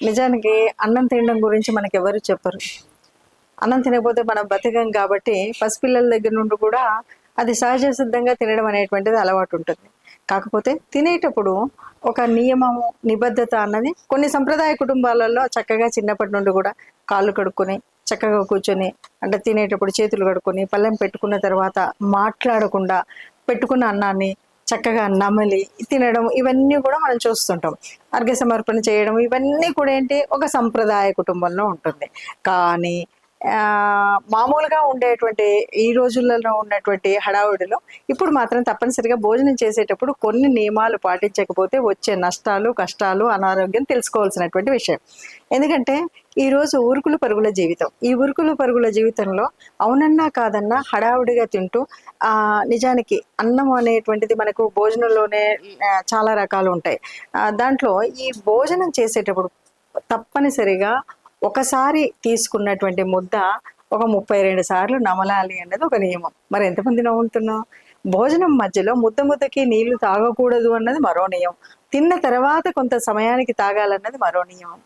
నిజానికి అన్నం తినడం గురించి మనకి ఎవరు చెప్పరు. అన్నం తినకపోతే మనం బతకం కాబట్టి పసిపిల్లల దగ్గర నుండి కూడా అది సహజ సిద్ధంగా తినడం అనేటువంటిది అలవాటు ఉంటుంది. కాకపోతే తినేటప్పుడు ఒక నియమము నిబద్ధత అన్నది కొన్ని సంప్రదాయ కుటుంబాలలో చక్కగా చిన్నప్పటి నుండి కూడా కాళ్ళు కడుక్కొని చక్కగా కూర్చొని అంటే తినేటప్పుడు చేతులు కడుక్కొని పళ్ళెం పెట్టుకున్న తర్వాత మాట్లాడకుండా పెట్టుకున్న అన్నాన్ని చక్కగా నమలి తినడం ఇవన్నీ కూడా మనం చూస్తుంటాం. అర్ఘ్య సమర్పణ చేయడం ఇవన్నీ కూడా ఏంటి? ఒక సంప్రదాయ కుటుంబంలో ఉంటుంది. కానీ మామూలుగా ఉండేటువంటి ఈ రోజులలో ఉన్నటువంటి హడావుడిలో ఇప్పుడు మాత్రం తప్పనిసరిగా భోజనం చేసేటప్పుడు కొన్ని నియమాలు పాటించకపోతే వచ్చే నష్టాలు కష్టాలు అనారోగ్యం తెలుసుకోవాల్సినటువంటి విషయం. ఎందుకంటే ఈరోజు ఉరుకులు పరుగుల జీవితం. ఈ ఉరుకులు పరుగుల జీవితంలో అవునన్నా కాదన్నా హడావుడిగా తింటూ ఆ నిజానికి అన్నం అనేటువంటిది మనకు భోజనంలోనే చాలా రకాలు ఉంటాయి. దాంట్లో ఈ భోజనం చేసేటప్పుడు తప్పనిసరిగా ఒకసారి తీసుకున్నటువంటి ముద్ద ఒక ముప్పై రెండు సార్లు నమలాలి అన్నది ఒక నియమం. మరి ఎంతమంది నవ్వుతున్నాం భోజనం మధ్యలో ముద్ద ముద్దకి నీళ్ళు తాగకూడదు అన్నది మరో నియమం. తిన్న తర్వాత కొంత సమయానికి తాగాలన్నది మరో నియమం.